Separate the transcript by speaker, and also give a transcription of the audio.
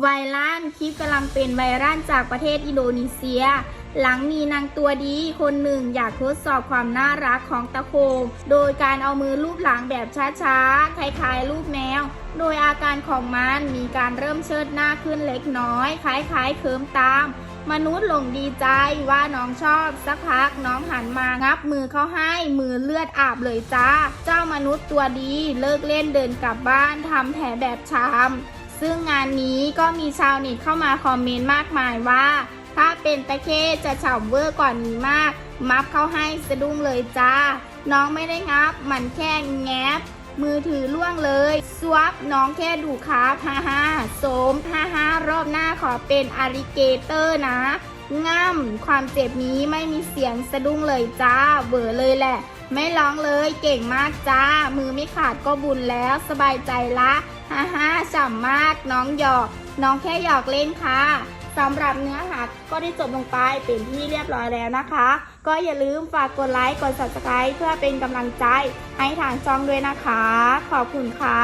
Speaker 1: ไวรัลคลิปกำลังเป็นไวรัลจากประเทศอินโดนีเซีย หลังมีนางตัวดีคนหนึ่งอยากทดสอบความน่ารักของตะโคง โดยการเอามือลูบหลังแบบช้าๆ คล้ายๆรูปแมว โดยอาการของมันมีการเริ่มเชิดหน้าขึ้นเล็กน้อย คล้ายๆเคิมตาม มนุษย์หลงดีใจว่าน้องชอบสักพักน้องหันมางับมือเขาให้มือเลือดอาบเลยจ้า เจ้ามนุษย์ตัวดีเลิกเล่นเดินกลับบ้านทำแผลแบบชาม ซึ่งงานนี้ก็มีชาวเน็ตเข้ามาคอมเมนต์มากมายว่า ถ้าเป็นตะเคจะฉ่ำเวอร์กว่อนนี้มาก มับเข้าให้สะดุ้งเลยจ้า น้องไม่ได้งับ มันแค่แงบ มือถือล่วงเลยสวบน้องแค่ดูครับฮ่าฮ่าโสมฮ่าฮ่ารอบหน้าขอเป็นอาริเกเตอร์นะ ง่ำความเจ็บนี้ไม่มีเสียงสะดุ้งเลยจ้าเบอเลยแหละ ไม่ร้องเลยเก่งมากจ้า มือไม่ขาดก็บุญแล้วสบายใจละฮ่าฮ่าฉ่ำมากน้องหยอก น้องแค่หยอกเล่นค่ะสำหรับเนื้อหาก็ได้จบลงไปเป็นที่เรียบร้อยแล้วนะคะ ก็อย่าลืมฝากกดไลค์กด subscribe เพื่อเป็นกำลังใจให้ทางช่องด้วยนะคะ ขอบคุณค่ะ